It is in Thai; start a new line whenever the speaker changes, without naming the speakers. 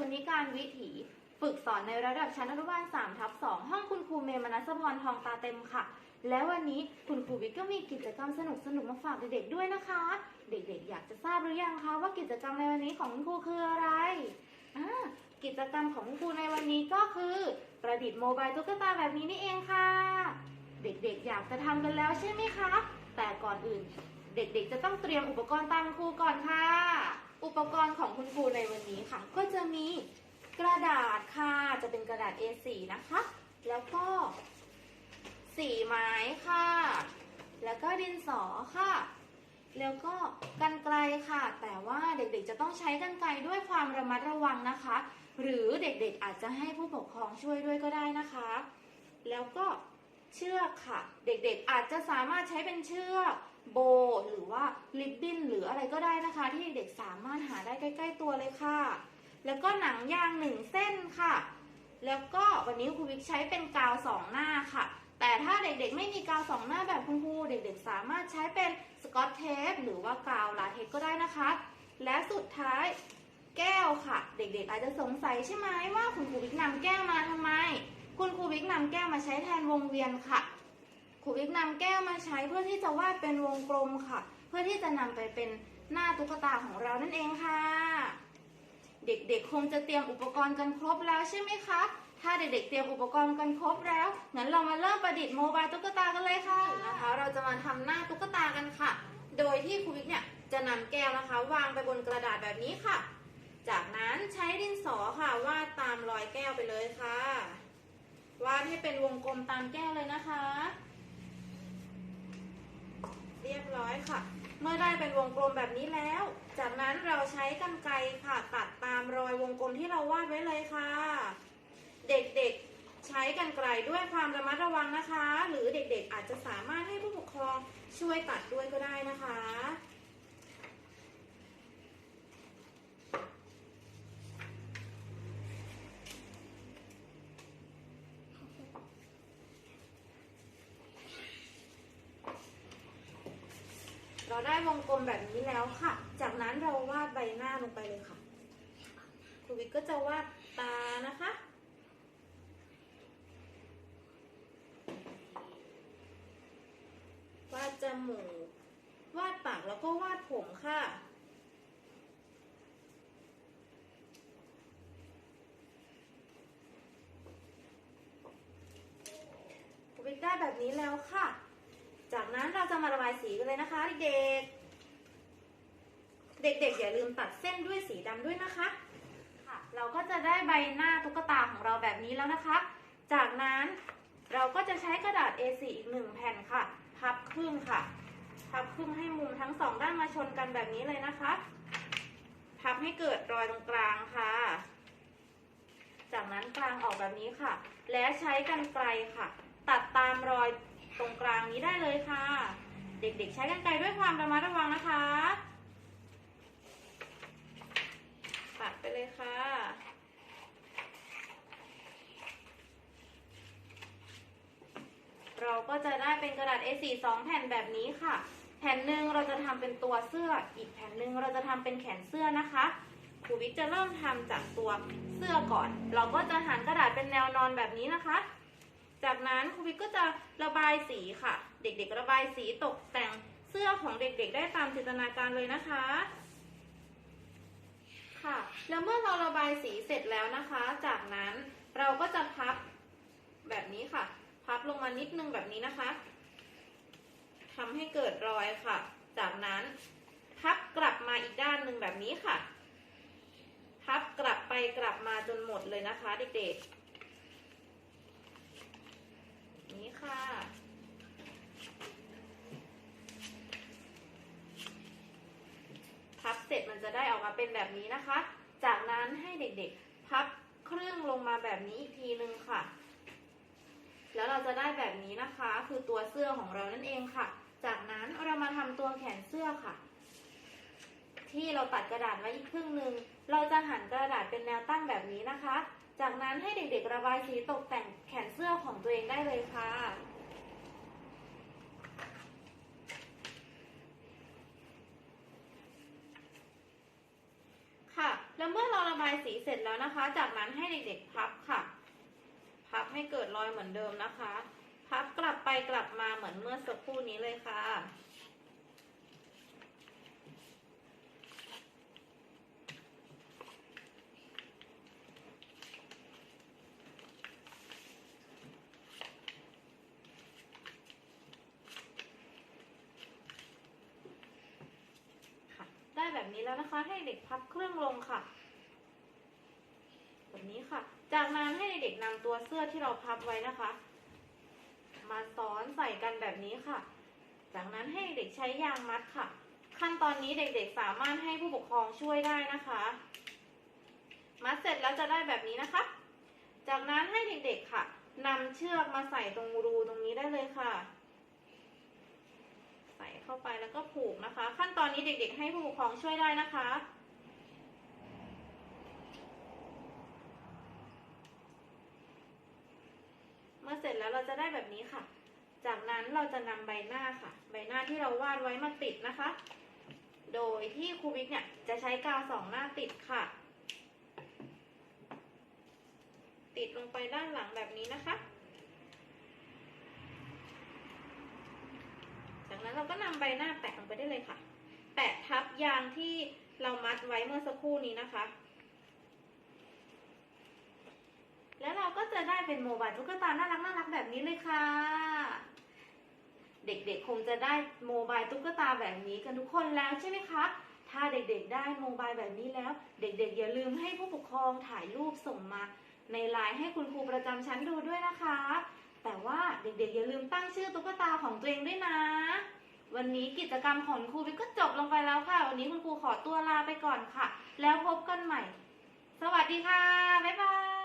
ชนิการวิถี ฝึกสอนในระดับชั้นอนุบาล3ทับ2ห้องคุณครูเมมนัสพรทองตาเต็มค่ะ และวันนี้คุณครูวิทย์ก็มีกิจกรรมสนุกสนุกมาฝากเด็กๆด้วยนะคะ เด็กๆ อยากจะทราบหรือยังคะว่ากิจกรรมในวันนี้ของคุณครูคืออะไรอ่ากิจกรรมของคุณครูในวันนี้ก็คือ ประดิษฐ์โมบายตุ๊กตาแบบนี้นี่เองค่ะ เด็กๆ อยากจะทำกันแล้วใช่ไหมคะ แต่ก่อนอื่น เด็กๆ จะต้องเตรียมอุปกรณ์ตามครูก่อนค่ะ อุปกรณ์ของคุณครูในวันนี้ค่ะ ก็จะมีกระดาษค่ะจะเป็นกระดาษ A4 นะคะ แล้วก็สีไม้ค่ะ แล้วก็ดินสอค่ะ แล้วก็กันไกลค่ะ แต่ว่าเด็กๆจะต้องใช้กันไกลด้วยความระมัดระวังนะคะ หรือเด็กๆอาจจะให้ผู้ปกครองช่วยด้วยก็ได้นะคะ แล้วก็เชือกค่ะ เด็กๆอาจจะสามารถใช้เป็นเชือก โบหรือว่าลิปบิ้นหรืออะไรก็ได้นะคะ ที่เด็กๆสามารถหาได้ใกล้ ๆ ตัวเลยค่ะ แล้วก็หนังยางหนึ่งเส้นค่ะ แล้วก็วันนี้ครูวิกใช้เป็นกาวสองหน้าค่ะ แต่ถ้าเด็กๆ ไม่มีกาวสองหน้าแบบคุณครูเด็กๆ สามารถใช้เป็นสกอตเทปหรือว่ากาวลาเทคก็ได้นะคะ และสุดท้ายแก้วค่ะ เด็กๆ อาจจะสงสัยใช่ไหมว่าคุณครูวิกนำแก้วมาทำไม คุณครูวิกนำแก้วมาใช้แทนวงเวียนค่ะ ครูวิกนำแก้วมาใช้เพื่อที่จะวาดเป็นวงกลมค่ะ เพื่อที่จะนำไปเป็นหน้าตุ๊กตาของเรานั่นเองค่ะ เด็กๆ คงจะเตรียมอุปกรณ์กันครบแล้วใช่ไหมคะ ถ้าเด็กๆ เตรียมอุปกรณ์กันครบแล้ว งั้นเรามาเริ่มประดิษฐ์โมบายตุ๊กตากันเลยค่ะนะคะ เราจะมาทำหน้าตุ๊กตากันค่ะ โดยที่ครูวิกเนี่ยจะนำแก้วนะคะ วางไปบนกระดาษแบบนี้ค่ะ จากนั้นใช้ดินสอค่ะวาดตามรอยแก้วไปเลยค่ะ วาดให้เป็นวงกลมตามแก้วเลยนะคะ เรียบร้อยค่ะ เมื่อได้เป็นวงกลมแบบนี้แล้ว จากนั้นเราใช้กรรไกรค่ะ ตัดตามรอยวงกลมที่เราวาดไว้เลยค่ะ เด็กๆใช้กรรไกรด้วยความระมัดระวังนะคะ หรือเด็กๆอาจจะสามารถให้ผู้ปกครองช่วยตัดด้วยก็ได้นะคะ เราได้วงกลมแบบนี้แล้วค่ะ จากนั้นเราวาดใบหน้าลงไปเลยค่ะครูวิทก็จะวาดตานะคะ วาดจมูก วาดปากแล้วก็วาดผมค่ะครูวิทได้แบบนี้แล้วค่ะ ราจะมาระบายสีกันเลยนะคะเด็กๆ เด็กๆอย่าลืมตัดเส้นด้วยสีดำด้วยนะคะค่ะเราก็จะได้ใบหน้าตุ๊กตาของเราแบบนี้แล้วนะคะ จากนั้นเราก็จะใช้กระดาษ A4 อีกหนึ่งแผ่นค่ะ พับครึ่งค่ะพับครึ่งให้มุมทั้งสองด้านมาชนกันแบบนี้เลยนะคะ พับให้เกิดรอยตรงกลางค่ะ จากนั้นกลางออกแบบนี้ค่ะ และใช้กรรไกรค่ะ ตัดตามรอยตรงกลางนี้ได้เลยค่ะ เด็กๆ ใช้กรรไกรด้วยความระมัดระวังนะคะตัดไปเลยค่ะ เราก็จะได้เป็นกระดาษ A4 สองแผ่นแบบนี้ค่ะ แผ่นหนึ่งเราจะทำเป็นตัวเสื้อ อีกแผ่นหนึ่งเราจะทำเป็นแขนเสื้อนะคะครูวิทย์จะเริ่มทำจากตัวเสื้อก่อน เราก็จะหันกระดาษเป็นแนวนอนแบบนี้นะคะ จากนั้นครูวิทย์ก็จะระบายสีค่ะ เด็กๆ ระบายสีตกแต่งเสื้อของเด็กๆ ได้ตามจินตนาการเลยนะคะ ค่ะ แล้วเมื่อเราระบายสีเสร็จแล้วนะคะ จากนั้นเราก็จะพับแบบนี้ค่ะ พับลงมานิดนึงแบบนี้นะคะทำให้เกิดรอยค่ะ จากนั้นพับกลับมาอีกด้านหนึ่งแบบนี้ค่ะ พับกลับไปกลับมาจนหมดเลยนะคะ เด็กๆ นี้ค่ะ พับเสร็จมันจะได้ออกมาเป็นแบบนี้นะคะ จากนั้นให้เด็กๆ พับครึ่งลงมาแบบนี้อีกทีนึงค่ะ แล้วเราจะได้แบบนี้นะคะ คือตัวเสื้อของเรานั่นเองค่ะ จากนั้นเรามาทำตัวแขนเสื้อค่ะ ที่เราตัดกระดาษไว้อีกครึ่งหนึ่งเราจะหันกระดาษเป็นแนวตั้งแบบนี้นะคะ จากนั้นให้เด็กๆระบายสีตกแต่งแขนเสื้อของตัวเองได้เลยค่ะค่ะแล้วเมื่อเราระบายสีเสร็จแล้วนะคะ จากนั้นให้เด็กๆพับค่ะ พับให้เกิดรอยเหมือนเดิมนะคะ พับกลับไปกลับมาเหมือนเมื่อสักครู่นี้เลยค่ะ นี้แล้วนะคะ ให้เด็กพับเครื่องลงค่ะ แบบนี้ค่ะ จากนั้นให้เด็กๆนำตัวเสื้อที่เราพับไว้นะคะ มาซ้อนใส่กันแบบนี้ค่ะ จากนั้นให้เด็กใช้ยางมัดค่ะ ขั้นตอนนี้เด็กๆสามารถให้ผู้ปกครองช่วยได้นะคะ มัดเสร็จแล้วจะได้แบบนี้นะคะ จากนั้นให้เด็กๆค่ะนำเชือกมาใส่ตรงรูตรงนี้ได้เลยค่ะ เข้าไปแล้วก็ผูกนะคะ ขั้นตอนนี้เด็กๆ ให้ผู้ปกครองช่วยได้นะคะ เมื่อเสร็จแล้วเราจะได้แบบนี้ค่ะ จากนั้นเราจะนำใบหน้าค่ะ ใบหน้าที่เราวาดไว้มาติดนะคะ โดยที่ครูวิกเนี่ยจะใช้กาวสองหน้าติดค่ะ ติดลงไปด้านหลังแบบนี้นะคะ จาก นั้นเราก็นำใบหน้าแปะลงไปได้เลยค่ะ แปะทับยางที่เรามัดไว้เมื่อสักครู่นี้นะคะ แล้วเราก็จะได้เป็นโมบายตุ๊กตาน่ารักน่ารักแบบนี้เลยค่ะ เด็กๆคงจะได้โมบายตุ๊กตาแบบนี้กันทุกคนแล้วใช่ไหมคะถ้าเด็กๆได้โมบายแบบนี้แล้ว เด็กๆ อย่าลืมให้ผู้ปกครองถ่ายรูปส่งมา ในไลน์ให้คุณครูประจำชั้นดูด้วยนะคะ แต่ว่าเด็กๆ อย่าลืมตั้งชื่อตุ๊กตาของตัวเองด้วยนะ วันนี้กิจกรรมของครูวิทย์ก็จบลงไปแล้วค่ะ วันนี้คุณครูขอตัวลาไปก่อนค่ะ แล้วพบกันใหม่ สวัสดีค่ะ บ๊ายบาย